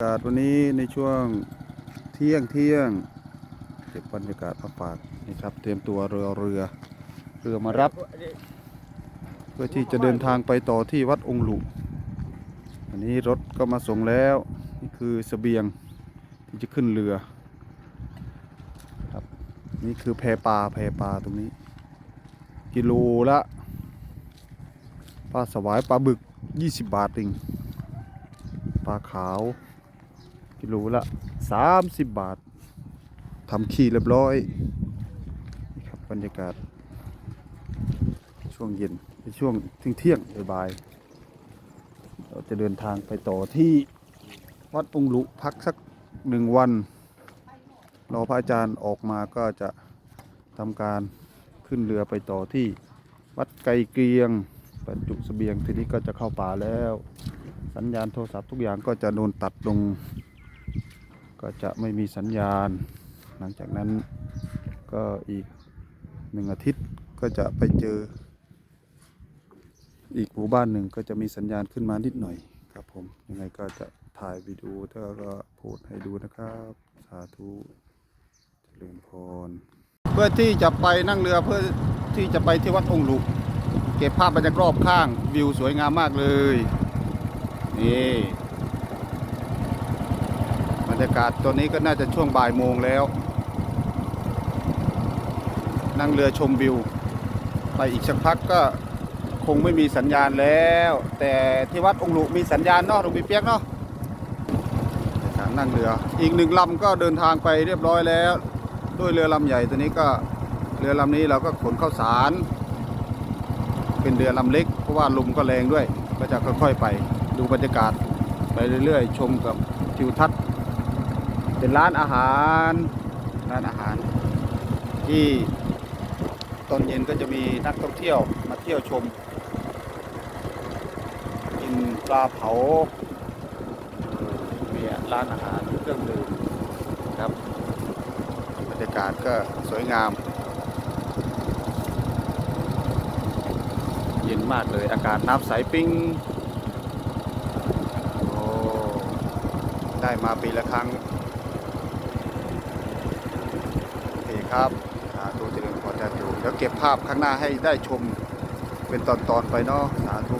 ากาศวันนี้ในช่วงเที่ยงเที่ยงเก็บบรรยากาศมาฝากนี่ครับ เตรียมตัวเรือเรือเรือมารับ เพื่อที่จะเดินทางไปต่อที่วัดองค์หลุอันนี้รถก็มาส่งแล้ว นี่คือเสบียงที่จะขึ้นเรือครับนี่คือแพปลาแพปลาตรงนี้ กิโลละปลาสวายปลาบึก 20 บาทเองปลาขาว กิโลละ 30 บาททำขี้เรียบร้อยนี่ครับบรรยากาศ ช่วงเย็นเป็นช่วงเที่ยงเที่ยงบ่ายๆเราจะเดินทางไปต่อที่วัดองลุพักสักหนึ่งวันรอพระอาจารย์ออกมาก็จะทำการขึ้นเรือไปต่อที่วัดไกลเกรียงบรรจุเสบียงทีนี้ก็จะเข้าป่าแล้ว สัญญาณโทรศัพท์ทุกอย่างก็จะโดนตัดลง ก็จะไม่มีสัญญาณ หลังจากนั้นก็อีกหนึ่งอาทิตย์ก็จะไปเจอ อีกหมู่บ้านหนึ่งก็จะมีสัญญาณขึ้นมานิดหน่อยครับผมยังไงก็จะถ่ายวิดีโอแล้วก็โพสให้ดูนะครับ สาธุเจริญพร เพื่อที่จะไปนั่งเรือเพื่อที่จะไปที่วัดองค์หลุเก็บภาพบรรยากาศรอบข้างวิวสวยงามมากเลยนี่ รรยากาศตัวนี้ก็น่าจะช่วงบ่ายโมงแล้ว นั่งเรือชมวิว ไปอีกสักพักก็คงไม่มีสัญญาณแล้ว แต่ที่วัดองค์หลุมีสัญญาณเนาะหลวงพี่เปียกเนาะนการนั่งเรือ อีกหนึ่งลำก็เดินทางไปเรียบร้อยแล้ว ด้วยเรือลำใหญ่ตัวนี้ก็เรือลำนี้เราก็ขนข้าวสาร เป็นเรือลำเล็ก เพราะว่าลมก็แรงด้วย ก็จะค่อยๆไปดูบรรยากาศไปเรื่อยๆ ชมกับทิวทัศน์ เป็นร้านอาหารร้านอาหาร ที่ตอนเย็นก็จะมีนักท่องเที่ยวมาเที่ยวชม กินปลาเผามีร้านอาหารเครื่องดื่มครับบรรยากาศก็สวยงาม เย็นมากเลยอากาศน้ำใสปิ้งโอ้ได้มาปีละครั้ง โอเครับสาธุเจริญพรญาติโยมเดี๋ยวเก็บภาพข้างหน้าให้ได้ชมเป็นตอนๆไปเนาะสาธุ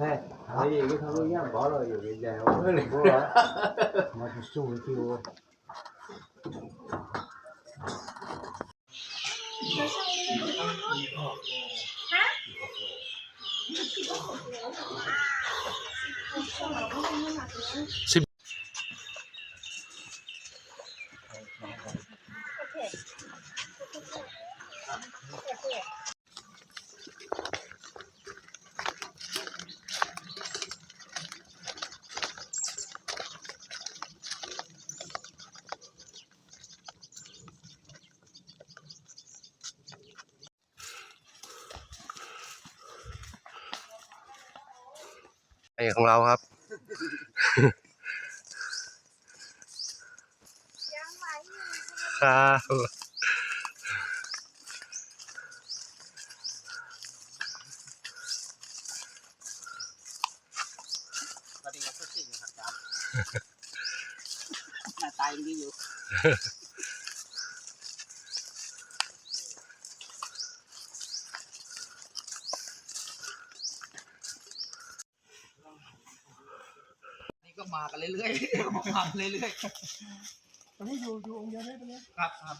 ไม่มีที่แท้ Đấy, cái thằng nhá, bỏ rồi อยู่ในแนวเฮ้ยพว เรามาสู้คิวไอของเราครับครับสวัสดีครับทุกสิ่งครับครับหน้าตายดีอยู่ มากันเรื่อยๆมากันเรื่อยๆตอนนี้อยู่อยู่องค์เดียวได้ปะเนี่ยครับครับ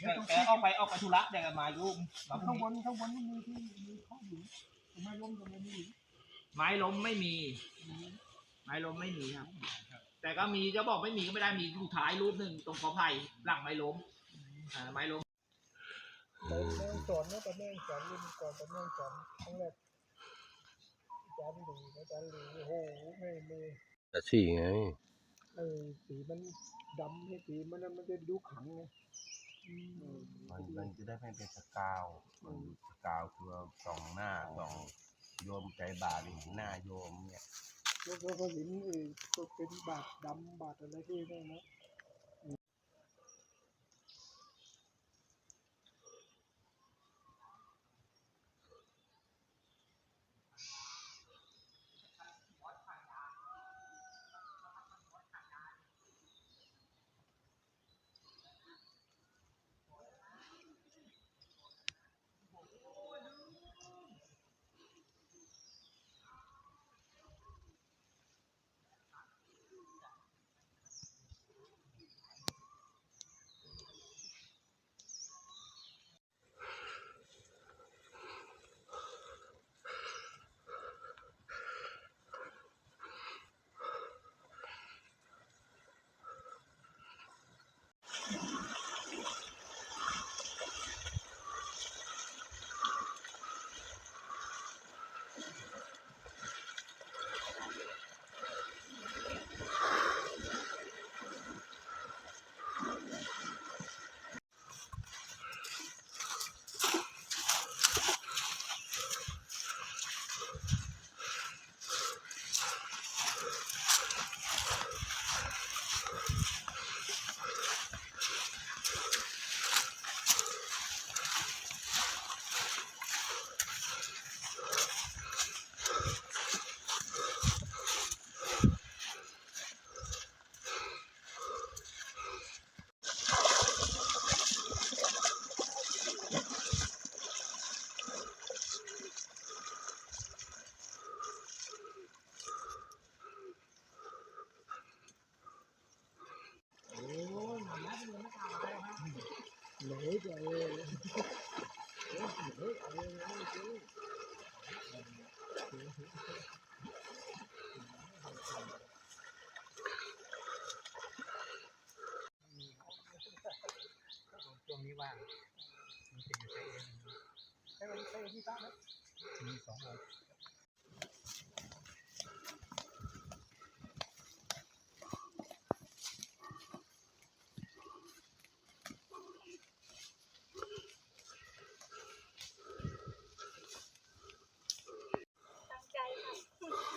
แกแกออกไปออกไปธุระเดี๋ยวมายุ่งมาพข้างรุ่งบนี้นข้างบนนี่มีที่มีข้ออยู่ทำไมล้มทำไมไม่อยู่ไม้ล้มไม่มี ไม้ล้มไม่มีครับ แต่ก็มีจะบอกไม่มีก็ไม่ได้มีอยู่ท้ายรูปหนึ่งตรงกอไผ่หลังไม้ล้มอ่าไม้ล้มแม่งสอนนะแต่แม่งสอนรุ่นก่อนแต่แม่งสอนครั้งแรกอาจารย์ดูอาจารย์ดูโอ้โหไม่ไม่ จะฉี่ไงไอ้สีมันดำให้สีมันนั้นมันจะดูขลังไงอืมมันมันจะได้ไม่เป็นสกาวมันสกาวคือว่าส่องหน้าส่องโยมใจบาปเห็นหน้าโยมเนี่ยแล้วก็ก็เห็นเออก็เป็นบาดดำบาดอะไรที่นั่นนะ เลยจะเออช่วงนี้ว่างมีสิ่งใช้เองใช่ไหมใช่ที่ตั้งนะมี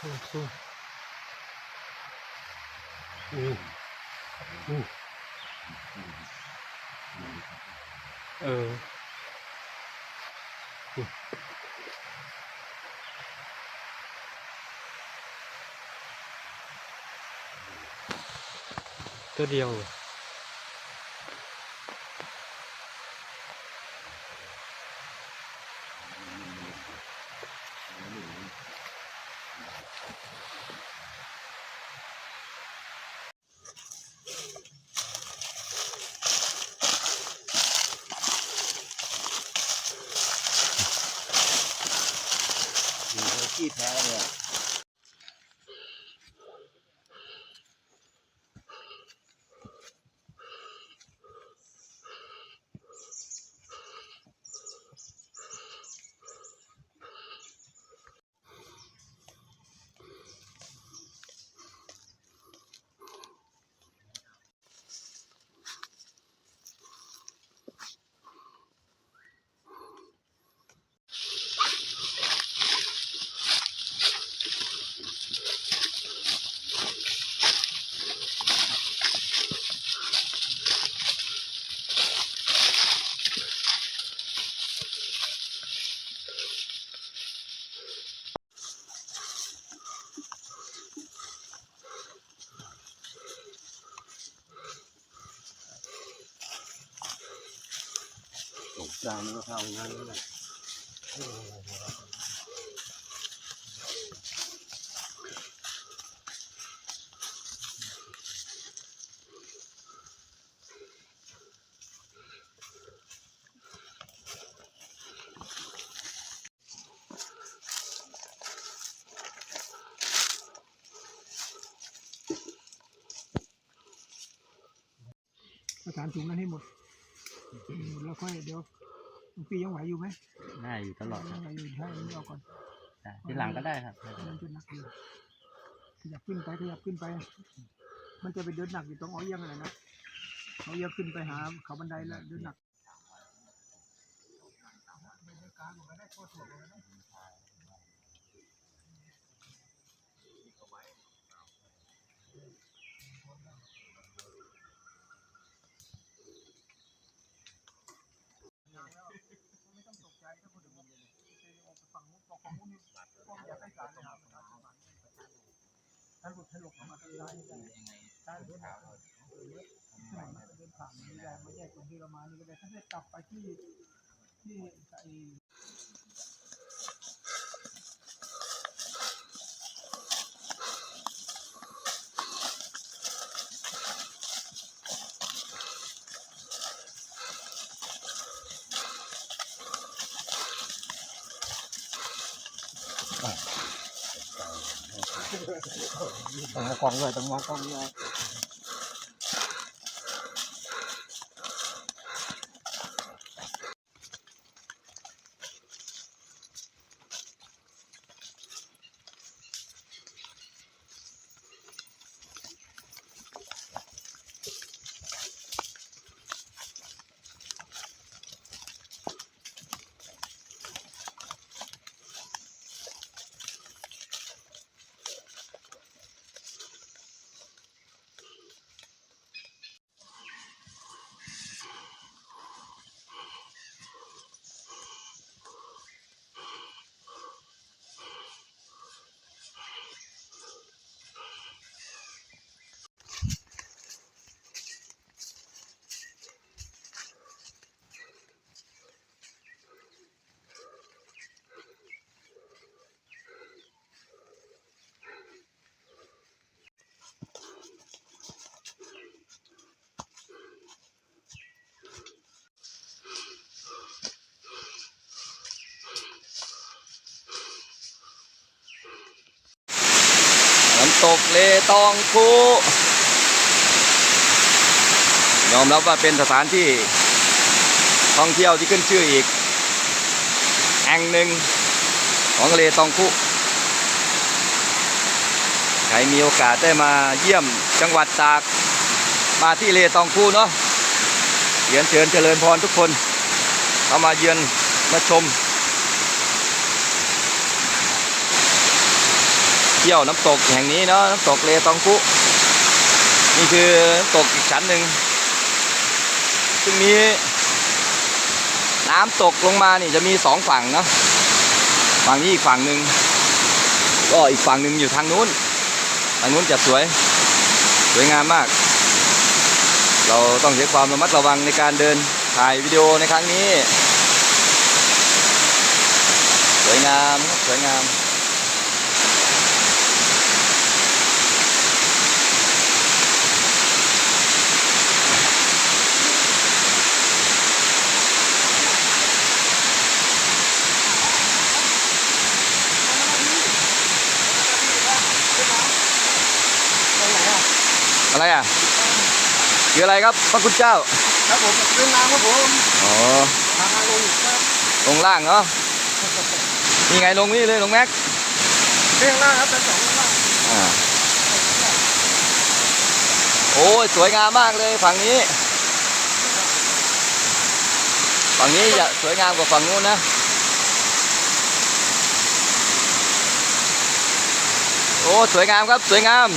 สู้สู้เออตัวเดียวขี้แพ้เนี่ย สงก รานต์ก็เท่านั้นแหละสานถุงนั้นให้หมด แล้วค่อยเดี๋ยว หลวงพี่ยังไหวอยู่ไหมได้อยู่ตลอดคยัรับงไหวอยู่ให้อันนี้เอาก่อนได้ทีหลังก็ได้ครับไม่เป็นไรมันจะหนักอยู่ขยับขึ้นไปขยับขึ้นไป มันจะไปเดินหนักอยู่ตรงอ้อยเอียังอะไรนะเอาเอียังขึ้นไปหาเขาบันไดแล้วเดินหนัก ถ้าหลุดถ้าหลบออกมาทางซ้ายได้ซ้ายเดินผ่ามเดินผ่านนี่ได้ไม่ใช่ตรงที่เรามานี่ก็ได้ถ้าได้กลับไปที่ที่ไอ้ ต้องมากองเลยต้องมากล้องเลย น้ำต กเลตองคูยอมรับว่าเป็นสถานที่ท่องเที่ยวที่ขึ้นชื่ออีกแห่งหนึ่งของเลตองคูใครมีโอกาสได้มาเยี่ยมจังหวัดตากมาที่เลตองคูเนาะเรียนเชิญเจริญพรทุกคนเข้ามาเยือนมาชม เที่ยวน้ำตกแห่งนี้เนาะน้ำตกเลตองคุนี่คือตกอีกชั้นหนึ่งซึ่งมีน้ำตกลงมานี่จะมีสองฝั่งเนาะฝั่งนี้อีกฝั่งหนึ่งก็อีกฝั่งหนึ่งอยู่ทางนู้นทางนู้นจะสวยสวยงามมาก เราต้องใช้ความระมัดระวังในการเดินถ่ายวิดีโอในครั้งนี้ สวยงามสวยงาม คืออะไรครับพระคุณเจ้า ครับผมเรื่องน้ำครับผมอ๋อทางลงครับลงล่างเหรอนี่ไงลงนี่เลยลงแม็กเรื่องล่างครับแต่สองล่างอ่าโอ้ยสวยงามมากเลยฝั่งนี้ ฝั่งนี้จะสวยงามกว่าฝั่งนู้นนะโอ้สวยงามครับสวยงาม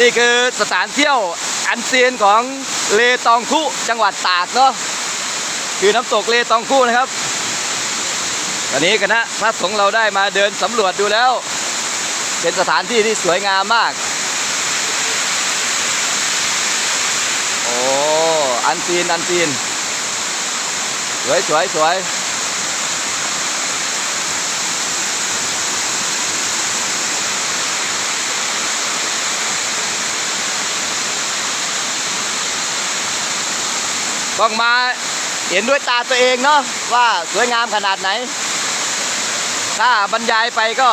นี่คือสถานเที่ยวอันเซียนของเลตองคุจังหวัดตากเนาะคือน้ำตกเลตองคุนะครับตอนนี้คณะพระสงฆ์เราได้มาเดินสำรวจดูแล้ว เป็นสถานที่ที่สวยงามมาก โอ้อันซีนอันซีนสวยสวยสวย ต้องมาเห็นด้วยตาตัวเองเนาะว่าสวยงามขนาดไหน ถ้าบรรยายไปก็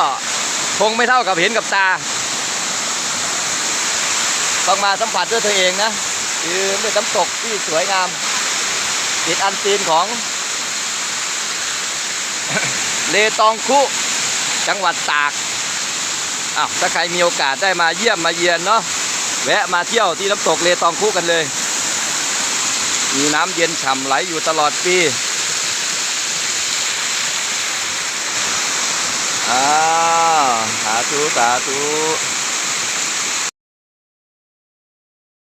คงไม่เท่ากับเห็นกับตา ต้องมาสัมผัสด้วยตัวเองนะคือเป็นน้ำตกที่สวยงามติดอันซีนของเลตองคุ จังหวัดตากอ้าวถ้าใครมีโอกาสได้มาเยี่ยมมาเยือนเนาะแวะมาเที่ยวที่น้ำตกเลตองคุกันเลย มีน้ำเย็นฉ่ำไหลอยู่ตลอดปีอ่าสาธุสาธุ